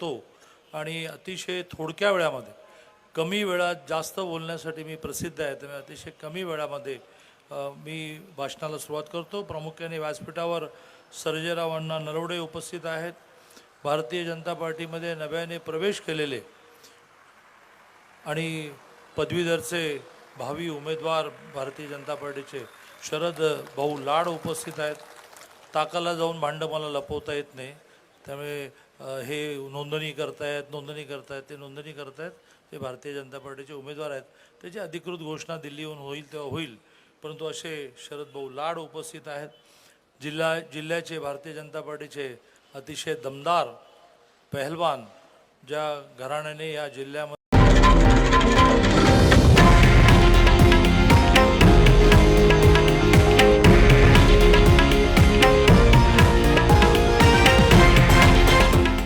तो आणि अतिशय थोडक्या वेळामध्ये कमी वेळात जास्त बोलण्यासाठी मी प्रसिद्ध आहे. त्यामुळे अतिशय कमी वेळामध्ये मी भाषणाला सुरुवात करतो. प्रामुख्याने व्यासपीठावर सर्जेराव अण्णा नरवडे उपस्थित आहेत. भारतीय जनता पार्टीमध्ये नव्याने प्रवेश केलेले आणि पदवीधरचे भावी उमेदवार भारतीय जनता पार्टीचे शरद भाऊ लाड उपस्थित आहेत. ताकाला जाऊन भांडं मला लपवता येत नाही. त्यामुळे हे नोंदणी करतायत नोंदणी करतायत ते नोंदणी करतायत. ते भारतीय जनता पार्टीचे उमेदवार आहेत. त्याची अधिकृत घोषणा दिल्लीहून होईल तेव्हा होईल. परंतु असे शरद भाऊ लाड उपस्थित आहेत. जिल्हा जिल्ह्याचे भारतीय जनता पार्टीचे अतिशय दमदार पहलवान ज्या घराण्याने या जिल्ह्यामध्ये